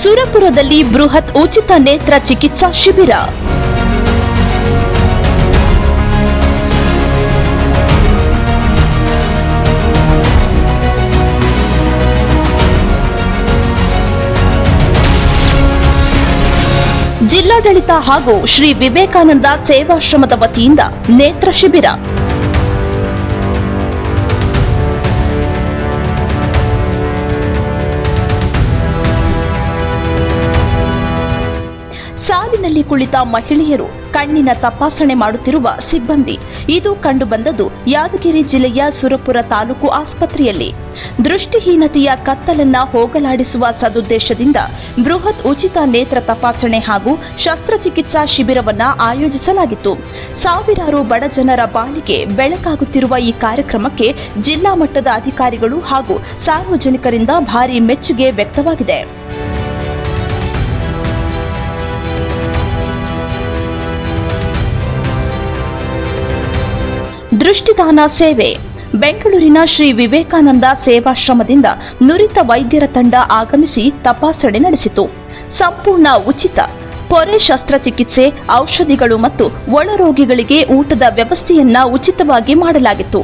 ಸುರಪುರದಲ್ಲಿ ಬೃಹತ್ ಉಚಿತ ನೇತ್ರ ಚಿಕಿತ್ಸಾ ಶಿಬಿರ. ಜಿಲ್ಲಾಡಳಿತ ಹಾಗೂ ಶ್ರೀ ವಿವೇಕಾನಂದ ಸೇವಾಶ್ರಮದ ವತಿಯಿಂದ ನೇತ್ರ ಶಿಬಿರ. ಸಾಲಿನಲ್ಲಿ ಕುಳಿತ ಮಹಿಳೆಯರು ಕಣ್ಣಿನ ತಪಾಸಣೆ ಮಾಡುತ್ತಿರುವ ಸಿಬ್ಬಂದಿ. ಇದು ಕಂಡುಬಂದದ್ದು ಯಾದಗಿರಿ ಜಿಲ್ಲೆಯ ಸುರಪುರ ತಾಲೂಕು ಆಸ್ಪತ್ರೆಯಲ್ಲಿ. ದೃಷ್ಟಿಹೀನತೆಯ ಕತ್ತಲನ್ನ ಹೋಗಲಾಡಿಸುವ ಸದುದ್ದೇಶದಿಂದ ಬೃಹತ್ ಉಚಿತ ನೇತ್ರ ತಪಾಸಣೆ ಹಾಗೂ ಶಸ್ತ್ರಚಿಕಿತ್ಸಾ ಶಿಬಿರವನ್ನ ಆಯೋಜಿಸಲಾಗಿತ್ತು. ಸಾವಿರಾರು ಬಡ ಜನರ ಬಾಳಿಗೆ ಬೆಳಕಾಗುತ್ತಿರುವ ಈ ಕಾರ್ಯಕ್ರಮಕ್ಕೆ ಜಿಲ್ಲಾ ಮಟ್ಟದ ಅಧಿಕಾರಿಗಳು ಹಾಗೂ ಸಾರ್ವಜನಿಕರಿಂದ ಭಾರಿ ಮೆಚ್ಚುಗೆ ವ್ಯಕ್ತವಾಗಿದೆ. ದೃಷ್ಟಿದಾನ ಸೇವೆ. ಬೆಂಗಳೂರಿನ ಶ್ರೀ ವಿವೇಕಾನಂದ ಸೇವಾಶ್ರಮದಿಂದ ನುರಿತ ವೈದ್ಯರ ತಂಡ ಆಗಮಿಸಿ ತಪಾಸಣೆ ನಡೆಸಿತು. ಸಂಪೂರ್ಣ ಉಚಿತ. ಪೊರೆ ಶಸ್ತ್ರಚಿಕಿತ್ಸೆ, ಔಷಧಿಗಳು ಮತ್ತು ಒಳರೋಗಿಗಳಿಗೆ ಊಟದ ವ್ಯವಸ್ಥೆಯನ್ನ ಉಚಿತವಾಗಿ ಮಾಡಲಾಗಿತ್ತು.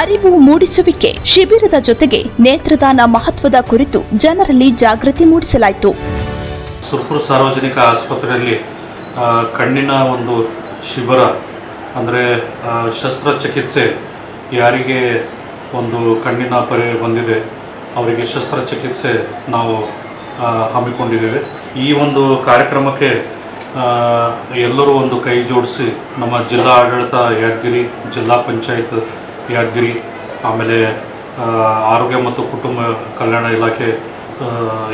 ಅರಿವು ಮೂಡಿಸುವಿಕೆ ಶಿಬಿರದ ಜೊತೆಗೆ ನೇತ್ರದಾನ ಮಹತ್ವದ ಕುರಿತು ಜನರಲ್ಲಿ ಜಾಗೃತಿ ಮೂಡಿಸಲಾಯಿತು. ಸುರ್ಪುರ ಸಾರ್ವಜನಿಕ ಆಸ್ಪತ್ರೆಯಲ್ಲಿ ಕಣ್ಣಿನ ಒಂದು ಶಿಬಿರ ಅಂದರೆ ಶಸ್ತ್ರಚಿಕಿತ್ಸೆ. ಯಾರಿಗೆ ಒಂದು ಕಣ್ಣಿನ ಪರಿ ಬಂದಿದೆ, ಅವರಿಗೆ ಶಸ್ತ್ರಚಿಕಿತ್ಸೆ ನಾವು ಹಮ್ಮಿಕೊಂಡಿದ್ದೇವೆ. ಈ ಒಂದು ಕಾರ್ಯಕ್ರಮಕ್ಕೆ ಎಲ್ಲರೂ ಒಂದು ಕೈ ಜೋಡಿಸಿ, ನಮ್ಮ ಜಿಲ್ಲಾ ಆಡಳಿತ ಯಾದಗಿರಿ, ಜಿಲ್ಲಾ ಪಂಚಾಯತ್ ಯಾದಗಿರಿ, ಆಮೇಲೆ ಆರೋಗ್ಯ ಮತ್ತು ಕುಟುಂಬ ಕಲ್ಯಾಣ ಇಲಾಖೆ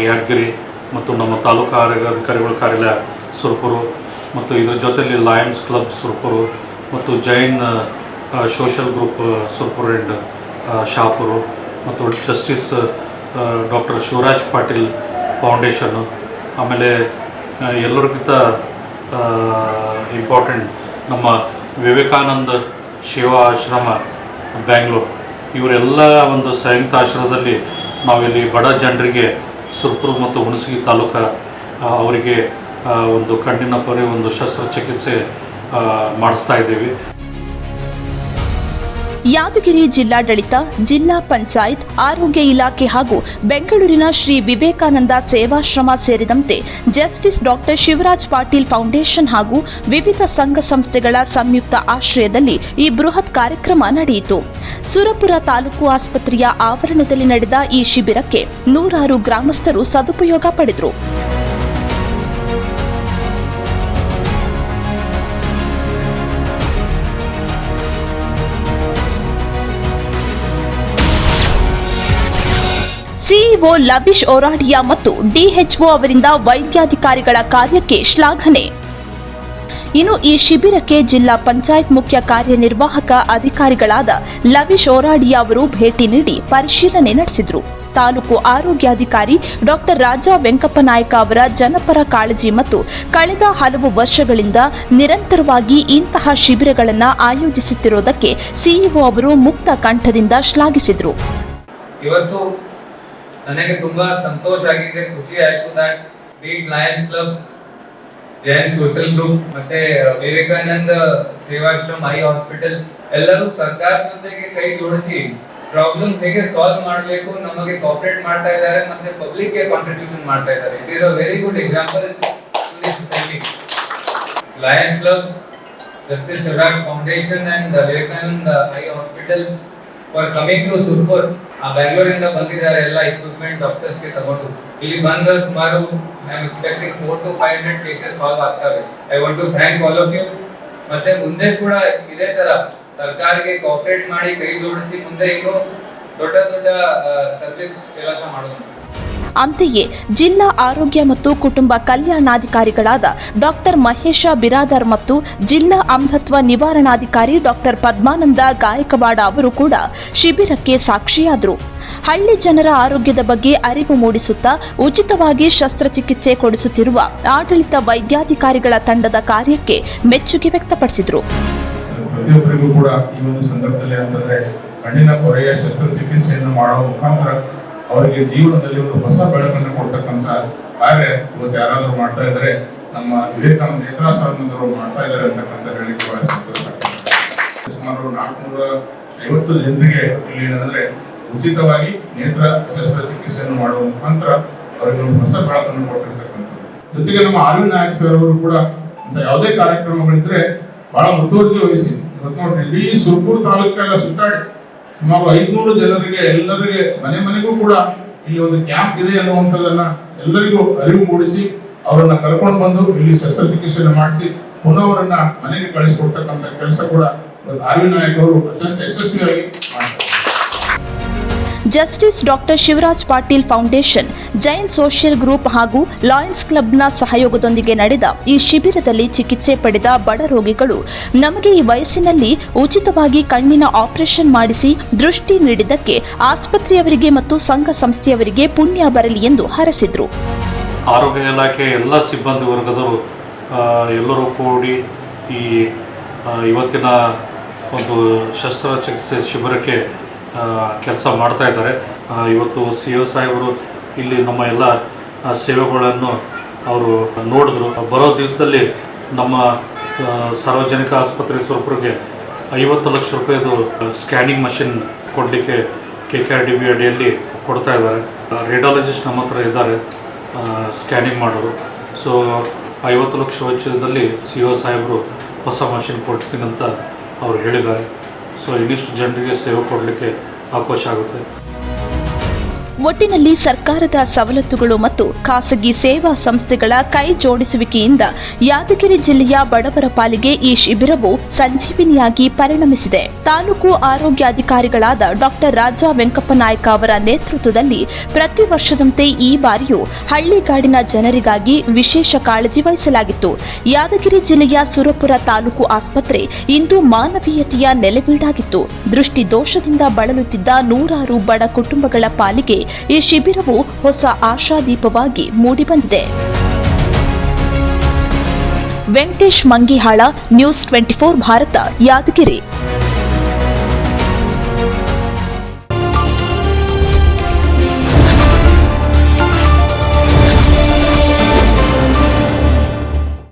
ಯಾದಗಿರಿ, ಮತ್ತು ನಮ್ಮ ತಾಲೂಕು ಆರೋಗ್ಯ ಅಧಿಕಾರಿಗಳ ಕಾರ್ಯಾಲಯ ಸುರಪುರು, ಮತ್ತು ಇದರ ಜೊತೆಯಲ್ಲಿ ಲಯನ್ಸ್ ಕ್ಲಬ್ ಸುರಪುರು ಮತ್ತು ಜೈನ್ ಸೋಷಲ್ ಗ್ರೂಪ್ ಸೂಪರಿಂಡ್ ಶಾಪುರು ಮತ್ತು ಜಸ್ಟಿಸ್ ಡಾಕ್ಟರ್ ಶಿವರಾಜ್ ಪಾಟೀಲ್ ಫೌಂಡೇಶನ್ನು ಆಮೇಲೆ ಎಲ್ಲರಿಗಿಂತ ಇಂಪಾರ್ಟೆಂಟ್ ನಮ್ಮ ವಿವೇಕಾನಂದ ಸೇವಾ ಆಶ್ರಮ, ಬ್ಯಾಂಗ್ಳೂರು. ಇವರೆಲ್ಲ ಒಂದು ಸಂಯುಕ್ತ ಆಶ್ರಮದಲ್ಲಿ ನಾವಿಲ್ಲಿ ಬಡ ಜನರಿಗೆ ಸುರ್ಪುರ ಮತ್ತು ಹುಣಸಗಿ ತಾಲೂಕ ಅವರಿಗೆ ಒಂದು ಕಣ್ಣಿನ ಪರಿ, ಒಂದು ಶಸ್ತ್ರಚಿಕಿತ್ಸೆ ಮಾಡಿಸ್ತಾ ಇದ್ದೀವಿ. ಯಾದಗಿರಿ ಜಿಲ್ಲಾಡಳಿತ, ಜಿಲ್ಲಾ ಪಂಚಾಯತ್, ಆರೋಗ್ಯ ಇಲಾಖೆ ಹಾಗೂ ಬೆಂಗಳೂರಿನ ಶ್ರೀ ವಿವೇಕಾನಂದ ಸೇವಾಶ್ರಮ ಸೇರಿದಂತೆ justice doctor Shivraj Patil foundation ಹಾಗೂ ವಿವಿಧ ಸಂಘ ಸಂಸ್ಥೆಗಳ ಸಂಯುಕ್ತ ಆಶ್ರಯದಲ್ಲಿ ಈ ಬೃಹತ್ ಕಾರ್ಯಕ್ರಮ ನಡೆಯಿತು. ಸುರಪುರ ತಾಲೂಕು ಆಸ್ಪತ್ರೆಯ ಆವರಣದಲ್ಲಿ ನಡೆದ ಈ ಶಿಬಿರಕ್ಕೆ ನೂರಾರು ಗ್ರಾಮಸ್ಥರು ಸದುಪಯೋಗ ಪಡೆದರು. ಸಿಇಒ ಲಬಿಶ್ ಒರಾಡಿಯಾ ಮತ್ತು ಡಿಎಚ್ಒ ಅವರಿಂದ ವೈದ್ಯಾಧಿಕಾರಿಗಳ ಕಾರ್ಯಕ್ಕೆ ಶ್ಲಾಘನೆ. ಇನ್ನು ಈ ಶಿಬಿರಕ್ಕೆ ಜಿಲ್ಲಾ ಪಂಚಾಯತ್ ಮುಖ್ಯ ಕಾರ್ಯನಿರ್ವಾಹಕ ಅಧಿಕಾರಿಗಳಾದ ಲವಿಶ್ ಓರಾಡಿಯಾ ಅವರು ಭೇಟಿ ನೀಡಿ ಪರಿಶೀಲನೆ ನಡೆಸಿದರು. ತಾಲೂಕು ಆರೋಗ್ಯಾಧಿಕಾರಿ ಡಾಕ್ಟರ್ ರಾಜಾ ವೆಂಕಪ್ಪನಾಯಕ ಅವರ ಜನಪರ ಕಾಳಜಿ ಮತ್ತು ಕಳೆದ ಹಲವು ವರ್ಷಗಳಿಂದ ನಿರಂತರವಾಗಿ ಇಂತಹ ಶಿಬಿರಗಳನ್ನು ಆಯೋಜಿಸುತ್ತಿರುವುದಕ್ಕೆ ಸಿಇಒ ಅವರು ಮುಕ್ತ ಕಂಠದಿಂದ ಶ್ಲಾಘಿಸಿದರು. ಇವತ್ತು ನನಗೆ ತುಂಬಾ ಸಂತೋಷ ಆಗಿದೆ, ಖುಷಿ ಆಯ್ತು that beat lions clubs Jain social group ಮತ್ತೆ ವಿವೇಕಾನಂದ ಸೇವಾಶ್ರಮ ಐ ಹಾಸ್ಪಿಟಲ್ ಎಲ್ಲರೂ ಸರ್ಕಾರ ಜೊತೆಗೆ ಕೈ ಜೋಡಿಸಿ ಪ್ರಾಬ್ಲಮ್ ಹೇಗೆ ಸಾಲ್ವ್ ಮಾಡಬೇಕು, ನಮಗೆ ಕೋಪರೇಟ್ ಮಾಡ್ತಾ ಇದ್ದಾರೆ ಮತ್ತೆ ಪಬ್ಲಿಕ್ಗೆ ಕಾಂಟ್ರಿಬ್ಯೂಷನ್ ಮಾಡ್ತಾ ಇದ್ದಾರೆ. It is a very good example society lions club justice Shivraj foundation and Vivekananda eye hospital for coming to Surpur ಆ ಬೆಂಗಳೂರಿಂದ ಬಂದಿದ್ದಾರೆ ಎಲ್ಲ ಇಕ್ವಿಪ್ಮೆಂಟ್ ಡಾಕ್ಟರ್ಸ್ಗೆ ತಗೊಂಡು. ಇಲ್ಲಿ ಬಂದ ಸುಮಾರು I am expecting four to five hundred cases solve ಆಗ್ತವೆ. I want to thank all of you ಮತ್ತೆ ಮುಂದೆ ಕೂಡ ಇದೇ ತರ ಸರ್ಕಾರಕ್ಕೆ ಕೋಆಪರೇಟ್ ಮಾಡಿ ಕೈ ಜೋಡಿಸಿ ಮುಂದೆ ಇನ್ನೂ ದೊಡ್ಡ ದೊಡ್ಡ ಸರ್ವಿಸ್ ಕೆಲಸ ಮಾಡೋದು. ಅಂತೆಯೇ ಜಿಲ್ಲಾ ಆರೋಗ್ಯ ಮತ್ತು ಕುಟುಂಬ ಕಲ್ಯಾಣಾಧಿಕಾರಿಗಳಾದ ಡಾಕ್ಟರ್ ಮಹೇಶ ಬಿರಾದರ್ ಮತ್ತು ಜಿಲ್ಲಾ ಅಂಧತ್ವ ನಿವಾರಣಾಧಿಕಾರಿ ಡಾಕ್ಟರ್ ಪದ್ಮಾನಂದ ಗಾಯಕವಾಡ ಅವರು ಕೂಡ ಶಿಬಿರಕ್ಕೆ ಸಾಕ್ಷಿಯಾದರು. ಹಳ್ಳಿ ಜನರ ಆರೋಗ್ಯದ ಬಗ್ಗೆ ಅರಿವು ಮೂಡಿಸುತ್ತಾ ಉಚಿತವಾಗಿ ಶಸ್ತ್ರಚಿಕಿತ್ಸೆ ಕೊಡಿಸುತ್ತಿರುವ ಆಡಳಿತ ವೈದ್ಯಾಧಿಕಾರಿಗಳ ತಂಡದ ಕಾರ್ಯಕ್ಕೆ ಮೆಚ್ಚುಗೆ ವ್ಯಕ್ತಪಡಿಸಿದರು. ಪ್ರತಿಯೊಬ್ಬರಿಗೂ ಕೂಡ ಈ ಒಂದು ಸಂದರ್ಭದಲ್ಲಿ ಅಂತಂದ್ರೆ ಕಣ್ಣಿನ ಕೊರೆಯ ಶಸ್ತ್ರಚಿಕಿತ್ಸೆಯನ್ನು ಮಾಡುವ ಮುಖಾಂತರ ಅವರಿಗೆ ಜೀವನದಲ್ಲಿ ಒಂದು ಹೊಸ ಬೆಳಕನ್ನು ಕೊಡ್ತಕ್ಕಂತ ಕಾರ್ಯ ಇವತ್ತು ಯಾರಾದರೂ ಮಾಡ್ತಾ ಇದ್ದಾರೆ ನಮ್ಮ ವಿವೇಕಾನಂದ ನೇತ್ರಾಶ್ರಮದವರು ಮಾಡ್ತಾ ಇದ್ದಾರೆ ಅಂತಕ್ಕಂಥ ಹೇಳಿಕೆ ಬಹಳ ಸಂತೋಷ. ಸುಮಾರು ನಾಲ್ಕುನೂರ ಐವತ್ತು ಜನರಿಗೆ ಇಲ್ಲಿ ಏನಂದ್ರೆ ಉಚಿತವಾಗಿ ನೇತ್ರ ಶಸ್ತ್ರಚಿಕಿತ್ಸೆಯನ್ನು ಮಾಡುವ ಮುಖಾಂತರ ಅವರಿಗೆ ಒಂದು ಹೊಸ ಬೆಳಕನ್ನು ಕೊಟ್ಟಿರ್ತಕ್ಕಂಥದ್ದು. ಜೊತೆಗೆ ನಮ್ಮ ಆರ್ ವಿ ನಾಯಕ್ ಸರ್ ಅವರು ಕೂಡ ಯಾವುದೇ ಕಾರ್ಯಕ್ರಮಗಳಿದ್ರೆ ಬಹಳ ಮುತುವರ್ಜಿ ವಹಿಸಿ. ಇವತ್ತು ನೋಡ್ರಿ ಇಡೀ ಸುರ್ಪುರ್ ತಾಲೂಕೆಲ್ಲ ಸುತ್ತಾಡಿ ಸುಮಾರು ಐದ್ನೂರು ಜನರಿಗೆ, ಎಲ್ಲರಿಗೆ, ಮನೆ ಮನೆಗೂ ಕೂಡ ಇಲ್ಲಿ ಒಂದು ಕ್ಯಾಂಪ್ ಇದೆ ಅನ್ನುವಂಥದ್ದನ್ನ ಎಲ್ಲರಿಗೂ ಅರಿವು ಮೂಡಿಸಿ, ಅವರನ್ನ ಕರ್ಕೊಂಡು ಬಂದು ಇಲ್ಲಿ ಶಸ್ತ್ರಚಿಕಿತ್ಸೆಯನ್ನು ಮಾಡಿಸಿ, ಪುನಃ ಅವರನ್ನ ಮನೆಗೆ ಕಳಿಸಿಕೊಡ್ತಕ್ಕಂಥ ಕೆಲಸ ಕೂಡ ಆರ್ವಿ ನಾಯಕ್ ಅವರು ಅತ್ಯಂತ ಯಶಸ್ವಿಯಾಗಿ ಮಾಡ್ತಾರೆ. Justice doctor Shivraj Patil foundation, Jain social group ಹಾಗೂ ಲಾಯನ್ಸ್ ಕ್ಲಬ್ನ ಸಹಯೋಗದೊಂದಿಗೆ ನಡೆದ ಈ ಶಿಬಿರದಲ್ಲಿ ಚಿಕಿತ್ಸೆ ಪಡೆದ ಬಡ ರೋಗಿಗಳು ನಮಗೆ ಈ ವಯಸ್ಸಿನಲ್ಲಿ ಉಚಿತವಾಗಿ ಕಣ್ಣಿನ ಆಪರೇಷನ್ ಮಾಡಿಸಿ ದೃಷ್ಟಿ ನೀಡಿದ್ದಕ್ಕೆ ಆಸ್ಪತ್ರೆಯವರಿಗೆ ಮತ್ತು ಸಂಘ ಸಂಸ್ಥೆಯವರಿಗೆ ಪುಣ್ಯ ಬರಲಿ ಎಂದು ಹರಸಿದ್ರು. ಆರೋಗ್ಯ ಇಲಾಖೆ ಎಲ್ಲ ಸಿಬ್ಬಂದಿ ವರ್ಗದವರು ಎಲ್ಲರೂ ಕೂಡಿ ಈ ಇವತ್ತಿನ ಒಂದು ಶಸ್ತ್ರಚಿಕಿತ್ಸೆ ಶಿಬಿರಕ್ಕೆ ಕೆಲಸ ಮಾಡ್ತಾ ಇದ್ದಾರೆ. ಇವತ್ತು ಸಿ ಒ ಸಾಹೇಬರು ಇಲ್ಲಿ ನಮ್ಮ ಎಲ್ಲ ಸೇವೆಗಳನ್ನು ಅವರು ನೋಡಿದ್ರು. ಬರೋ ದಿವಸದಲ್ಲಿ ನಮ್ಮ ಸಾರ್ವಜನಿಕ ಆಸ್ಪತ್ರೆ ಸ್ವರೂಪರಿಗೆ ಐವತ್ತು ಲಕ್ಷ ರೂಪಾಯಿದು ಸ್ಕ್ಯಾನಿಂಗ್ ಮಷಿನ್ ಕೊಡಲಿಕ್ಕೆ K K R D B ಅಡಿಯಲ್ಲಿ ಕೊಡ್ತಾ ಇದ್ದಾರೆ. ರೇಡಿಯಾಲಜಿಸ್ಟ್ ನಮ್ಮ ಹತ್ರ ಇದ್ದಾರೆ ಸ್ಕ್ಯಾನಿಂಗ್ ಮಾಡೋರು. ಸೊ, ಐವತ್ತು ಲಕ್ಷ ವೆಚ್ಚದಲ್ಲಿ ಸಿ ಒ ಸಾಹೇಬರು ಹೊಸ ಮಷಿನ್ ಕೊಡ್ತೀನಿ ಅಂತ ಅವ್ರು ಹೇಳಿದ್ದಾರೆ. ಸೊ ಇನ್ನಿಷ್ಟು ಜನರಿಗೆ ಸೇವೆ ಕೊಡಲಿಕ್ಕೆ ಅವಕಾಶ ಆಗುತ್ತೆ. ಒಟ್ಟಿನಲ್ಲಿ ಸರ್ಕಾರದ ಸವಲತ್ತುಗಳು ಮತ್ತು ಖಾಸಗಿ ಸೇವಾ ಸಂಸ್ಥೆಗಳ ಕೈ ಜೋಡಿಸುವಿಕೆಯಿಂದ ಯಾದಗಿರಿ ಜಿಲ್ಲೆಯ ಬಡವರ ಪಾಲಿಗೆ ಈ ಶಿಬಿರವು ಸಂಜೀವಿನಿಯಾಗಿ ಪರಿಣಮಿಸಿದೆ. ತಾಲೂಕು ಆರೋಗ್ಯಾಧಿಕಾರಿಗಳಾದ ಡಾಕ್ಟರ್ ರಾಜಾ ವೆಂಕಪ್ಪನಾಯಕ ಅವರ ನೇತೃತ್ವದಲ್ಲಿ ಪ್ರತಿ ವರ್ಷದಂತೆ ಈ ಬಾರಿಯೂ ಹಳ್ಳಿಗಾಡಿನ ಜನರಿಗಾಗಿ ವಿಶೇಷ ಕಾಳಜಿ ವಹಿಸಲಾಗಿತ್ತು. ಯಾದಗಿರಿ ಜಿಲ್ಲೆಯ ಸುರಪುರ ತಾಲೂಕು ಆಸ್ಪತ್ರೆ ಇಂದು ಮಾನವೀಯತೆಯ ನೆಲೆಬೀಡಾಗಿತ್ತು ದೃಷ್ಟಿದೋಷದಿಂದ ಬಳಲುತ್ತಿದ್ದ ನೂರಾರು ಬಡ ಕುಟುಂಬಗಳ ಪಾಲಿಗೆ ಈ ಶಿಬಿರವು ಹೊಸ ಆಶಾದೀಪವಾಗಿ ಮೂಡಿಬಂದಿದೆ. Venkatesh Mangihal news twenty Bharat Yadgir.